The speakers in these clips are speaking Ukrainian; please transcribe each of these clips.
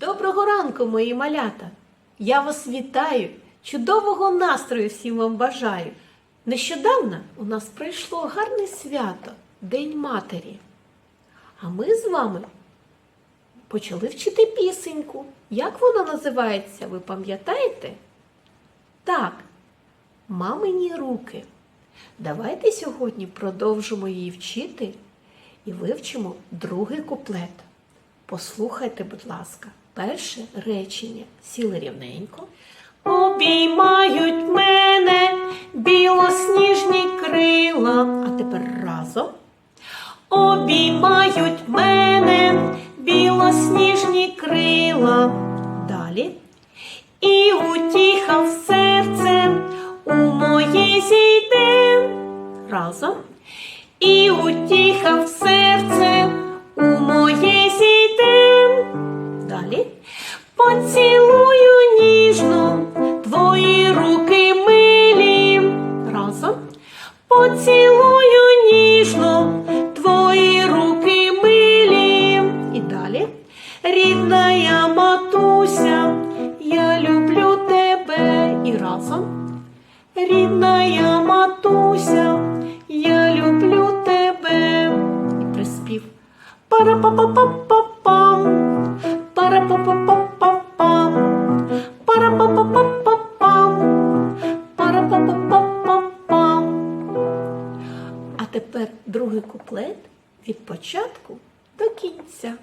ранку, мої малята! Я вас вітаю! Чудового настрою всім вам бажаю! Нещодавно у нас пройшло гарне свято День Матері. А ми з вами почали вчити пісеньку. Як вона називається, ви пам'ятаєте? Так, мамині руки. Давайте сьогодні продовжимо її вчити і вивчимо другий куплет. Послухайте, будь ласка, перше речення. Сіли рівненько. Обіймають мене білосніжні крила. А тепер разом. Обіймають мене білосніжні крила. Далі. І утіха в серце у моє зійде. Разом. І утіха в серце Поцілую ніжно твої руки милі. Разом. Поцілую ніжно твої руки милі. І далі. Рідна я матуся, я люблю тебе. І разом. Рідна я матуся, я люблю тебе. І приспів. Пара-па-па-па-па-пам. Тепер другий куплет від початку до кінця.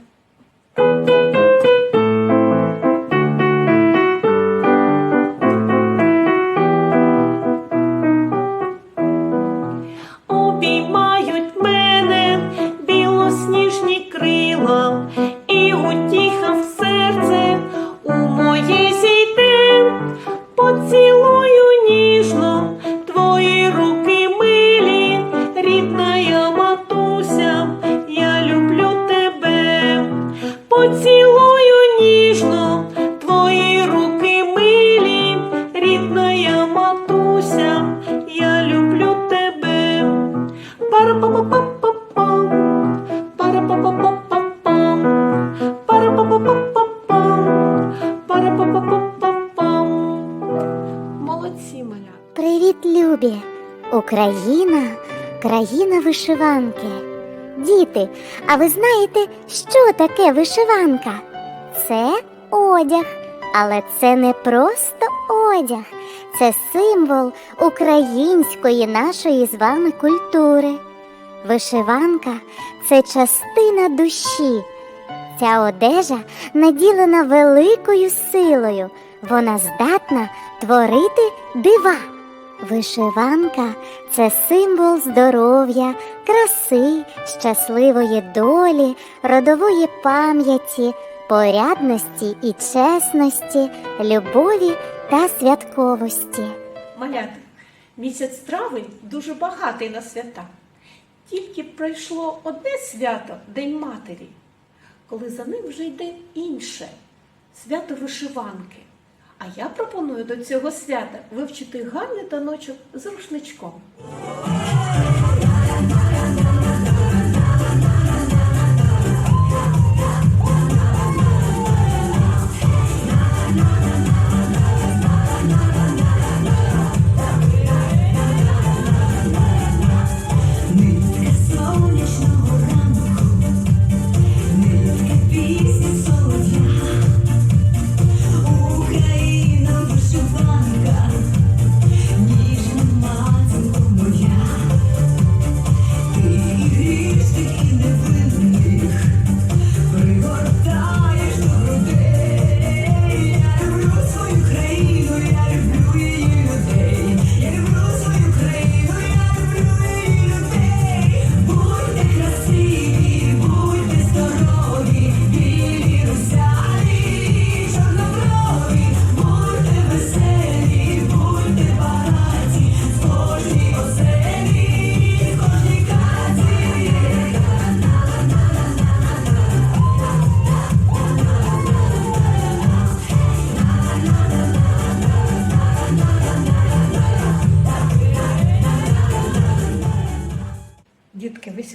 Обіймають мене білосніжні крила, Україна країна вишиванки. Діти, а ви знаєте, що таке вишиванка? Це одяг, але це не просто одяг, це символ української нашої з вами культури. Вишиванка це частина душі. Ця одежа наділена великою силою. Вона здатна творити дива. Вишиванка це символ здоров'я, краси, щасливої долі, родової пам'яті, порядності і чесності, любові та святковості. Малята, місяць травень дуже багатий на свята. Тільки пройшло одне свято День Матері, коли за ним вже йде інше свято вишиванки. А я пропоную до цього свята вивчити гарний таночок з рушничком.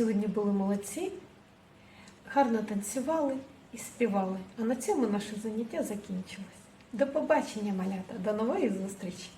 Сьогодні були молодці, гарно танцювали, і співали. А на цьому наше заняття закінчилось. До побачення, малята, до нової зустрічі!